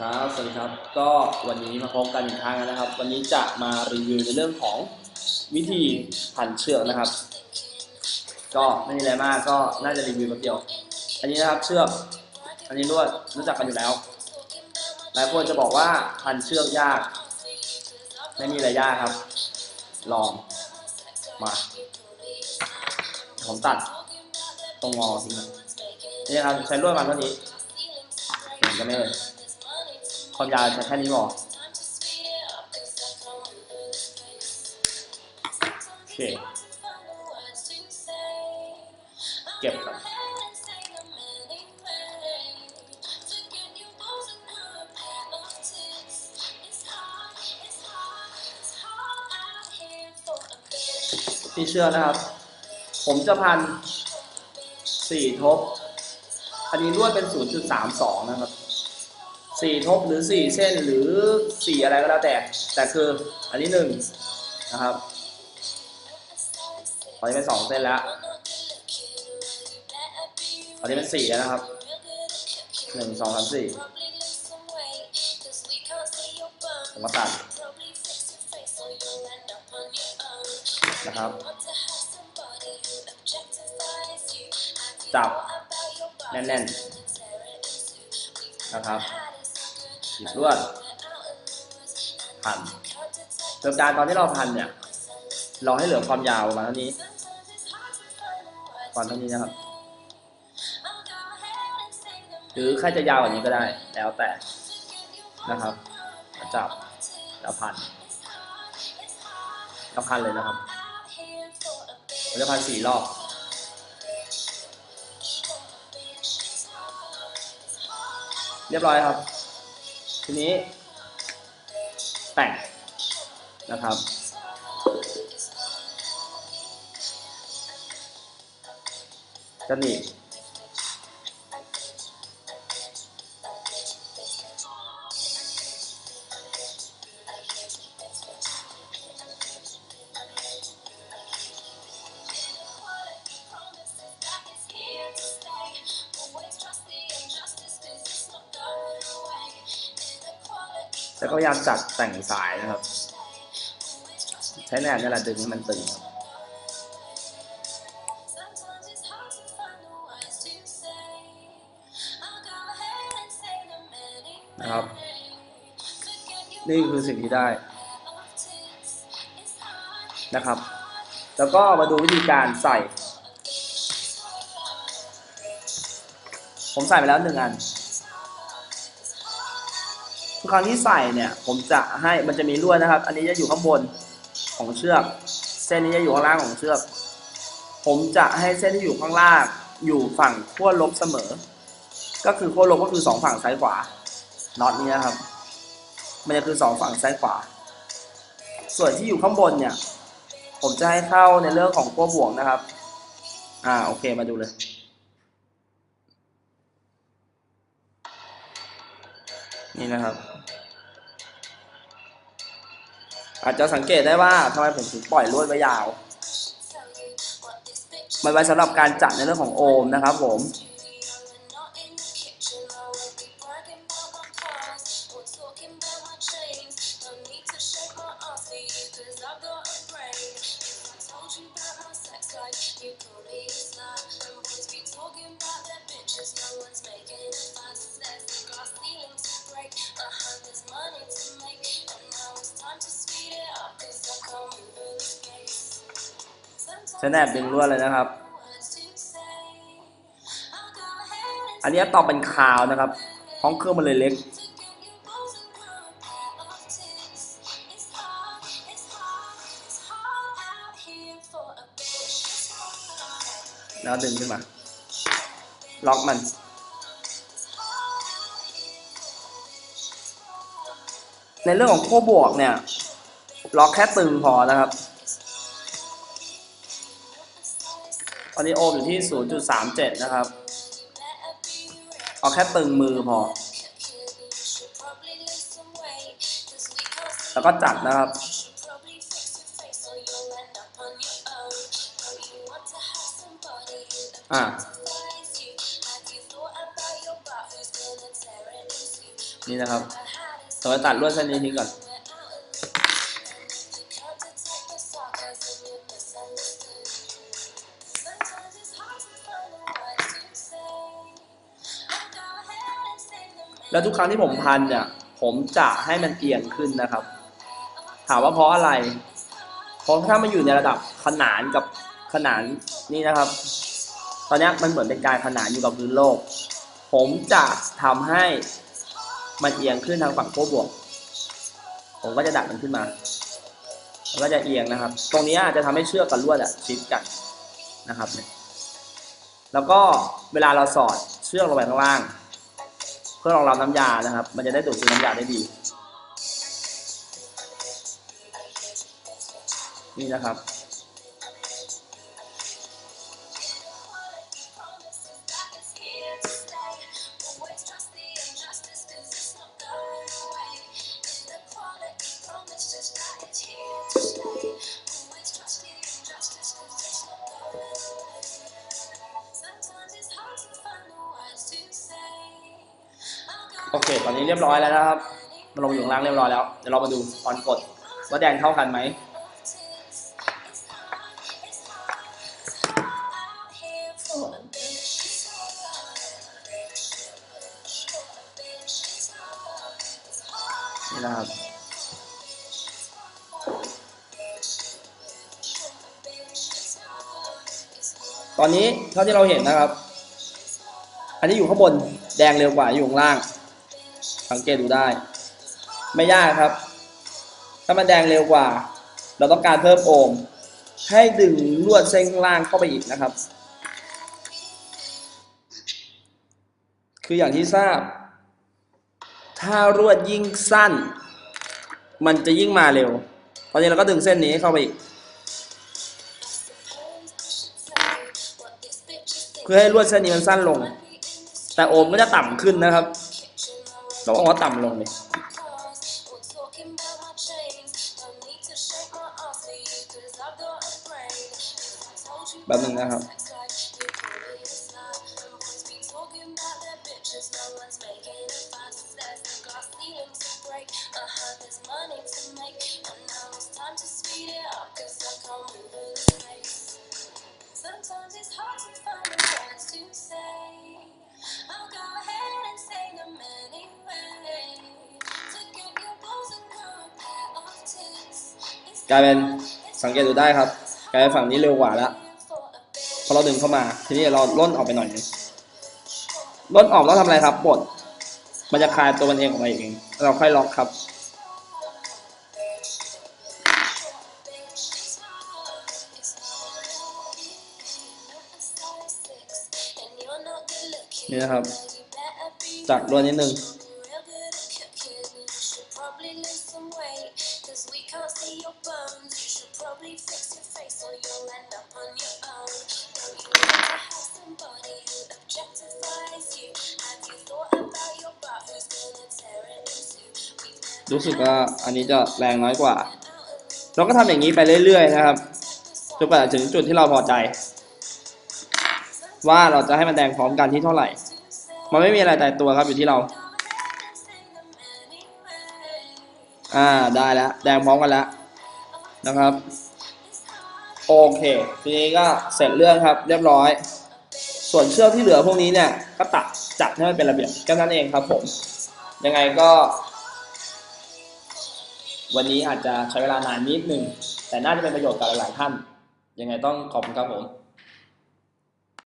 ครับ สวัสดีครับ ก็วันนี้มาพบกันอีกครั้งนะครับ วันนี้จะมารีวิวในเรื่องของวิธีพันเชือกนะครับ ก็ไม่มีอะไรมากก็น่าจะรีวิวแป๊บเดียว อันนี้นะครับเชือก อันนี้รวดรู้จักกันอยู่แล้ว หลายคนจะบอกว่าพันเชือกยาก ไม่มีอะไรยากครับ ลอง มาผมตัดตรงงอทิ้งนะนี่ครับใช้ลวดมาเท่านี้เห็นกันไหมเอ่ย ความยาวใช้แค่นี้พอโอเค เก็บครับที่เชือกนะครับ ผมจะพันสี่ทบ อันนี้ลวดเป็น 0.32 นะครับ สี่ทบหรือสี่เส้นหรือสี่อะไรก็แล้วแต่ แต่คืออันนี้หนึ่งนะครับตอนนี้เป็นสองเส้นแล้วตอนนี้เป็นสี่แล้วนะครับหนึ่งสองสามสี่ผมมาตัดนะครับ จับแน่นๆนะครับ หยิบลวดพันโดยการตอนที่เราพันเนี่ย เราให้เหลือความยาวประมาณเท่านี้ประมเท่านี้นะครับ หรือใครจะยาวกว่านี้ก็ได้ แล้วแต่นะครับจับแล้วพันแล้วพันเลยนะครับเราจะพันสี่รอบเรียบร้อยครับ ทีนี้ แต่งนะครับ จะหนีบ ก็พยายามจัดแต่งสายนะครับ ใช้แนวนี่แหละดึงให้มันตึงครับนะครับ นี่คือสิ่งที่ได้นะครับ แล้วก็มาดูวิธีการใส่ ผมใส่ไปแล้วหนึ่งอัน ทุกครั้งที่ใส่เนี่ย ผมจะให้มันจะมีลวดนะครับ อันนี้จะอยู่ข้างบนของเชือก เส้นนี้จะอยู่ข้างล่างของเชือก ผมจะให้เส้นที่อยู่ข้างล่างอยู่ฝั่งขั้วลบเสมอ ก็คือขั้วลบก็คือสองฝั่งซ้ายขวาน็อตนี้นะครับ มันจะคือสองฝั่งซ้ายขวา ส่วนที่อยู่ข้างบนเนี่ย ผมจะให้เข้าในเรื่องของขั้วบวกนะครับ อ่าโอเคมาดูเลยนี่นะครับ อาจจะสังเกตได้ว่าทำไมผมถึงปล่อยลวดไว้ยาว มันไว้สำหรับการจัดในเรื่องของโอห์มนะครับผม ใช้แนบดึงลวดเลยนะครับ อันนี้ต่อเป็นคาวนะครับ ห้องเครื่องมันเลยเล็ก แล้วดึงขึ้นมา ล็อกมันในเรื่องของขั้บวกเนี่ยล็อกแค่ตึงพอนะครับ ตอนนี้โอมอยู่ที่ 0.37 นะครับ เอาแค่ตึงมือพอ แล้วก็จัดนะครับ อ่านี่นะครับเราจะตัดลวดเส้นนี้ทิ้งก่อน แล้วทุกครั้งที่ผมพันเนี่ย ผมจะให้มันเอียงขึ้นนะครับ ถามว่าเพราะอะไร เพราะถ้ามันอยู่ในระดับขนานกับขนานนี่นะครับ ตอนนี้มันเหมือนเป็นการขนานอยู่กับพื้นโลก ผมจะทำให้มันเอียงขึ้นทางฝั่งขั้วบวก ผมก็จะดัดมันขึ้นมามันก็จะเอียงนะครับ ตรงนี้ยจะทำให้เชือกกับลวดอะชิดกันนะครับ แล้วก็เวลาเราสอดเชือกลงไปข้างล่าง เพื่อรองรับน้ำยานะครับ มันจะได้ดูดซึมน้ำยาได้ดี นี่นะครับ เค ตอนนี้เรียบร้อยแล้วนะครับมันลงอยู่ข้างล่างเรียบร้อยแล้ว เดี๋ยวเรามาดูตอนกดว่าแดงเท่ากันไหมนี่นะครับตอนนี้เท่าที่เราเห็นนะครับ อันนี้อยู่ข้างบนแดงเร็วกว่าอยู่ข้างล่าง สังเกตดูได้ ไม่ยากครับ ถ้ามันแดงเร็วกว่า เราต้องการเพิ่มโอห์มให้ดึงลวดเส้นข้างล่างเข้าไปอีกนะครับ คืออย่างที่ทราบ ถ้ารวดยิ่งสั้น มันจะยิ่งมาเร็ว ตอนนี้เราก็ดึงเส้นนี้เข้าไปอีก เพื่อให้ลวดเส้นนี้มันสั้นลง แต่โอห์มก็จะต่ำขึ้นนะครับ เราบอกว่าต่ำลงเลยแบบนึงนะครับ กลายเป็นสังเกตดูได้ครับ กลายเป็นฝั่งนี้เร็วกว่าแล้วพอเราดึงเข้ามา ทีนี้เราล่นออกไปหน่อยนึงล่นออกแล้วทำอะไรครับปลดมันจะคลายตัวมันเองออกมาเองเราค่อยล็อกครับนี่นะครับจักรวนนิดนึง รู้สึกว่าอันนี้จะแรงน้อยกว่า เราก็ทำอย่างนี้ไปเรื่อยๆนะครับจนกว่าจะถึงจุดที่เราพอใจ ว่าเราจะให้มันแดงพร้อมกันที่เท่าไหร่ มันไม่มีอะไรแต่ตัวครับอยู่ที่เรา อ่าได้แล้วแดงพร้อมกันแล้วนะครับ โอเค ทีนี้ก็เสร็จเรื่องครับเรียบร้อย ส่วนเชือกที่เหลือพวกนี้เนี่ย ก็ตัดจัดให้มันเป็นระเบียบแค่นั้นเองครับผม ยังไงก็ วันนี้อาจจะใช้เวลานานนิดนึง แต่น่าจะเป็นประโยชน์กับหลายๆท่าน ยังไงต้องขอบคุณครับผม